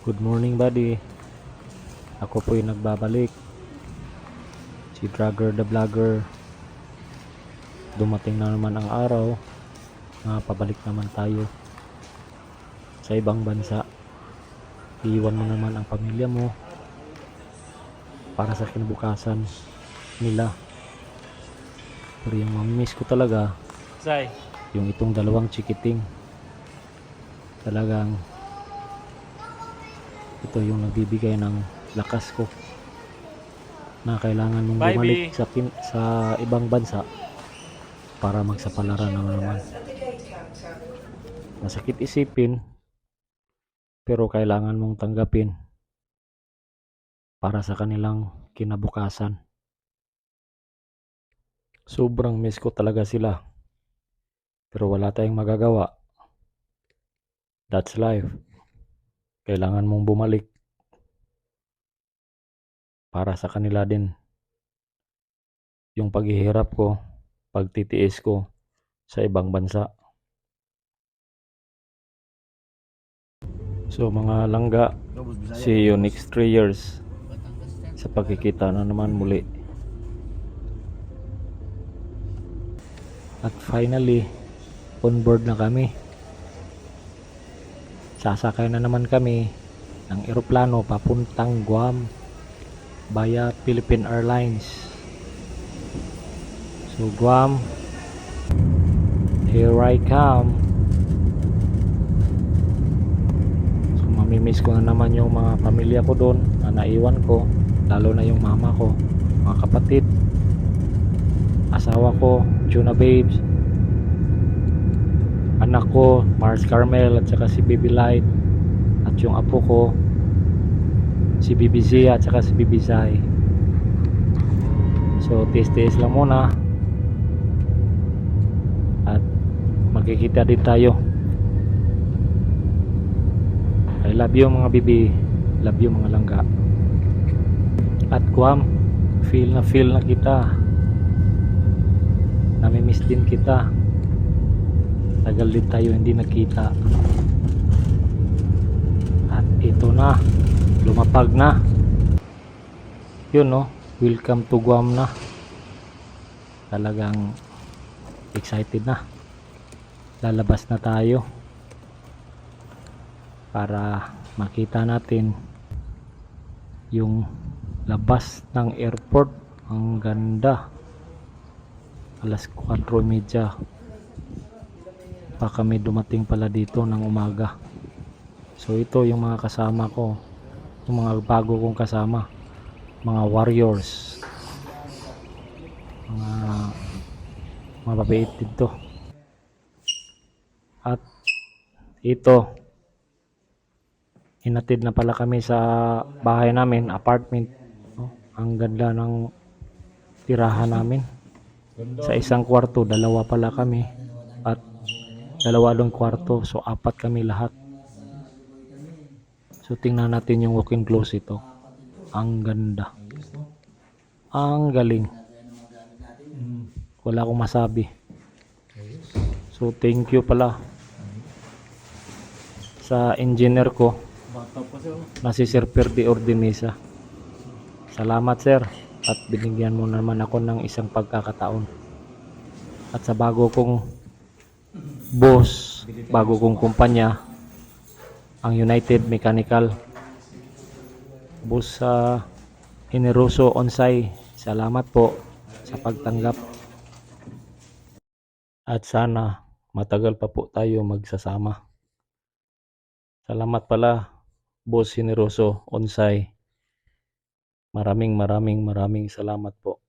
Good morning buddy. Ako po'y nagbabalik. Si Dragger the Vlogger Dumating na naman ang araw. Na pabalik naman tayo sa ibang bansa. Iiwan mo naman ang pamilya mo para sa kinabukasan nila. Pero yung mamimiss ko talaga Say, yung itong dalawang chikiting talagang ito yung nagbibigay ng lakas ko na kailangan mong Bye, bumalik B. sa, kin- sa ibang bansa para magsapalaran na naman masakit isipin pero kailangan mong tanggapin para sa kanilang kinabukasan sobrang miss ko talaga sila pero wala tayong magagawa. That's life. Kailangan mong bumalik para sa kanila din. Yung paghihirap ko, pagtitiis ko sa ibang bansa. So mga langga, see you next 3 years sa pagkikita na naman muli. At finally, on board na kami. Sasakay na naman kami ng eroplano papuntang Guam via Philippine Airlines. So Guam, here I come. So mamimiss ko na naman yung mga pamilya ko doon na naiwan ko, lalo na yung mama ko, mga kapatid, asawa ko, Juna Babes, anak ko, Mars Carmel at saka si Baby Light at yung apo ko si Bibi Zia at saka si Bibi Zai so tiis-tiis lang muna. At magkikita din tayo. I love you mga bibi. Love you mga langga. At Guam feel na feel na kita. Namimiss din kita tagal din tayo hindi nakita. At ito na. Lumapag na. Yun no? Welcome to Guam na. Talagang excited na. Lalabas na tayo. Para makita natin yung labas ng airport. Ang ganda. Alas 4.30 pa kami dumating pala dito ng umaga. So ito yung mga kasama ko. Yung mga bago kong kasama. Mga warriors. Mga mababait dito. At ito hinatid na pala kami sa bahay namin apartment. No? ang ganda ng tirahan namin. Sa isang kwarto dalawa pala kami dalawa lang kwarto so apat kami lahat. So tingnan natin yung walk-in closet ito ang ganda. Ang galing. Wala akong masabi. So thank you pala. Sa engineer ko na si Sir Perdi Ordinisa. Salamat sir. At binigyan mo naman ako ng isang pagkakataon. At sa bago kong boss, bago kong kumpanya, ang United Mechanical. Boss sa Generoso Onsay, salamat po sa pagtanggap. At sana matagal pa po tayo magsasama. Salamat pala, Boss Generoso Onsay. Maraming maraming maraming salamat po.